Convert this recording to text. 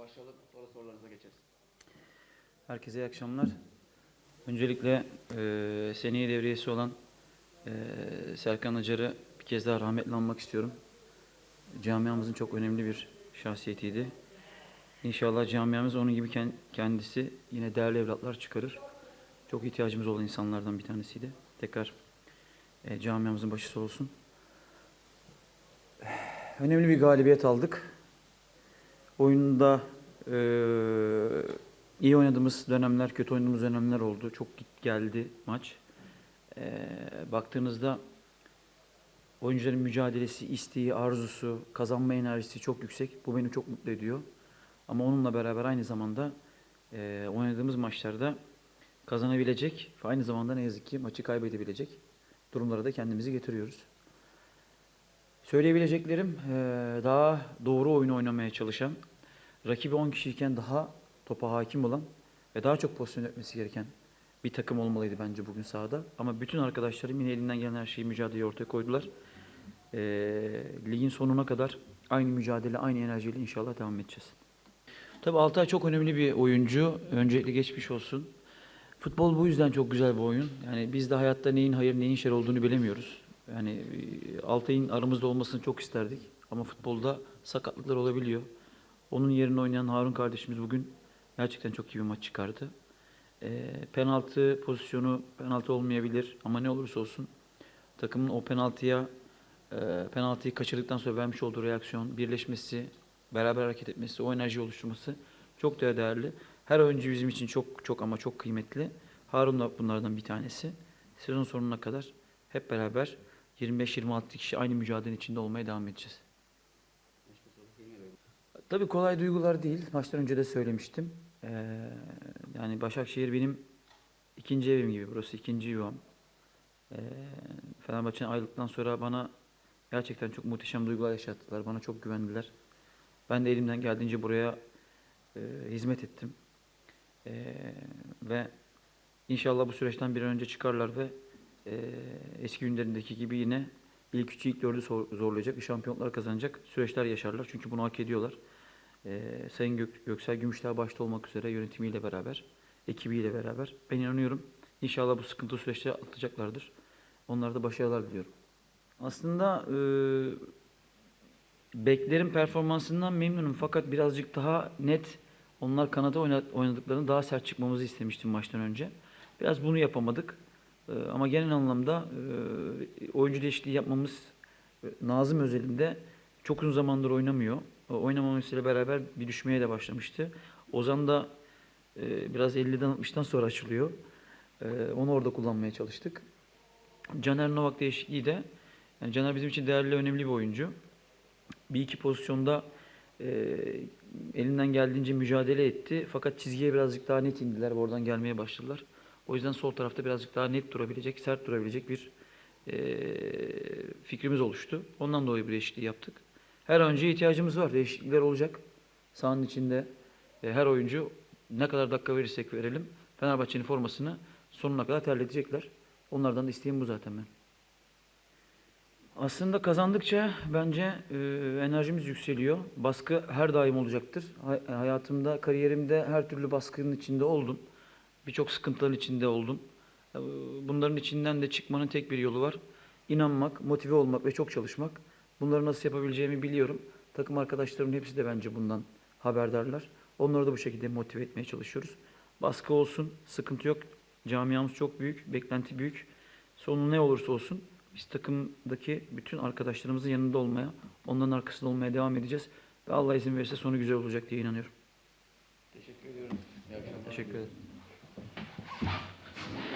başlayalım. Sonra sorularınıza geçeriz. Herkese iyi akşamlar. Öncelikle e, seneye devriyesi olan e, Serkan Acar'ı bir kez daha rahmetle anmak istiyorum. Camiamızın çok önemli bir şahsiyetiydi. İnşallah camiamız onun gibi ken- kendisi yine değerli evlatlar çıkarır. Çok ihtiyacımız olan insanlardan bir tanesiydi. Tekrar e, camiamızın başı olsun. Önemli bir galibiyet aldık. Oyunda e, iyi oynadığımız dönemler, kötü oynadığımız dönemler oldu. Çok git geldi maç. E, baktığınızda oyuncuların mücadelesi, isteği, arzusu, kazanma enerjisi çok yüksek. Bu beni çok mutlu ediyor. Ama onunla beraber aynı zamanda e, oynadığımız maçlarda kazanabilecek ve aynı zamanda ne yazık ki maçı kaybedebilecek durumlara da kendimizi getiriyoruz. Söyleyebileceklerim eee, daha doğru oyun oynamaya çalışan, rakibi 10 kişiyken daha topa hakim olan ve daha çok pozisyon etmesi gereken bir takım olmalıydı bence bugün sahada. Ama bütün arkadaşlarım yine elinden gelen her şeyi mücadeleye ortaya koydular. Eee, ligin sonuna kadar aynı mücadele, aynı enerjiyle inşallah devam edeceğiz. Tabii Altay çok önemli bir oyuncu. Öncelikle geçmiş olsun. Futbol bu yüzden çok güzel bir oyun. Yani biz de hayatta neyin hayır neyin şer olduğunu bilemiyoruz. Yani e, Altay'ın aramızda olmasını çok isterdik. Ama futbolda sakatlıklar olabiliyor. Onun yerine oynayan Harun kardeşimiz bugün gerçekten çok iyi bir maç çıkardı. E, penaltı pozisyonu penaltı olmayabilir ama ne olursa olsun takımın o penaltıya e, penaltıyı kaçırdıktan sonra vermiş olduğu reaksiyon, birleşmesi, beraber hareket etmesi, o enerji oluşturması çok da değerli. Her oyuncu bizim için çok çok ama çok kıymetli. Harun da bunlardan bir tanesi. Sezon sonuna kadar hep beraber 25-26 kişi aynı mücadelenin içinde olmaya devam edeceğiz. Tabii kolay duygular değil. Maçtan önce de söylemiştim. Ee, yani Başakşehir benim ikinci evim gibi. Burası ikinci yuvam. Ee, Fenerbahçe'nin ayrıldıktan sonra bana gerçekten çok muhteşem duygular yaşattılar. Bana çok güvendiler. Ben de elimden geldiğince buraya e, hizmet ettim. E, ve inşallah bu süreçten bir an önce çıkarlar ve e, eski günlerindeki gibi yine ilk üçü ilk dördü zor- zorlayacak, şampiyonlar kazanacak süreçler yaşarlar. Çünkü bunu hak ediyorlar. E, Sayın Gök, Göksel Gümüşdağ başta olmak üzere yönetimiyle beraber, ekibiyle beraber ben inanıyorum. İnşallah bu sıkıntılı süreçleri atlatacaklardır. Onlara da başarılar diliyorum. Aslında e, Beklerin performansından memnunum fakat birazcık daha net onlar kanada oyna- oynadıklarını daha sert çıkmamızı istemiştim maçtan önce. Biraz bunu yapamadık. Ee, ama genel anlamda e, oyuncu değişikliği yapmamız e, Nazım özelinde çok uzun zamandır oynamıyor. Oynamamasıyla beraber bir düşmeye de başlamıştı. Ozan da e, biraz 50'den 60'tan sonra açılıyor. E, onu orada kullanmaya çalıştık. Caner Novak değişikliği de yani Caner bizim için değerli, önemli bir oyuncu bir iki pozisyonda e, elinden geldiğince mücadele etti. Fakat çizgiye birazcık daha net indiler ve oradan gelmeye başladılar. O yüzden sol tarafta birazcık daha net durabilecek, sert durabilecek bir e, fikrimiz oluştu. Ondan dolayı bir değişikliği yaptık. Her oyuncuya ihtiyacımız var. Değişiklikler olacak. Sahanın içinde her oyuncu ne kadar dakika verirsek verelim Fenerbahçe'nin formasını sonuna kadar terletecekler. Onlardan da isteğim bu zaten ben. Aslında kazandıkça bence e, enerjimiz yükseliyor. Baskı her daim olacaktır. Hay- hayatımda, kariyerimde her türlü baskının içinde oldum. Birçok sıkıntıların içinde oldum. E, bunların içinden de çıkmanın tek bir yolu var. İnanmak, motive olmak ve çok çalışmak. Bunları nasıl yapabileceğimi biliyorum. Takım arkadaşlarımın hepsi de bence bundan haberdarlar. Onları da bu şekilde motive etmeye çalışıyoruz. Baskı olsun, sıkıntı yok. Camiamız çok büyük, beklenti büyük. Sonu ne olursa olsun biz takımdaki bütün arkadaşlarımızın yanında olmaya, onların arkasında olmaya devam edeceğiz. Ve Allah izin verirse sonu güzel olacak diye inanıyorum. Teşekkür ediyorum. Teşekkür ederim.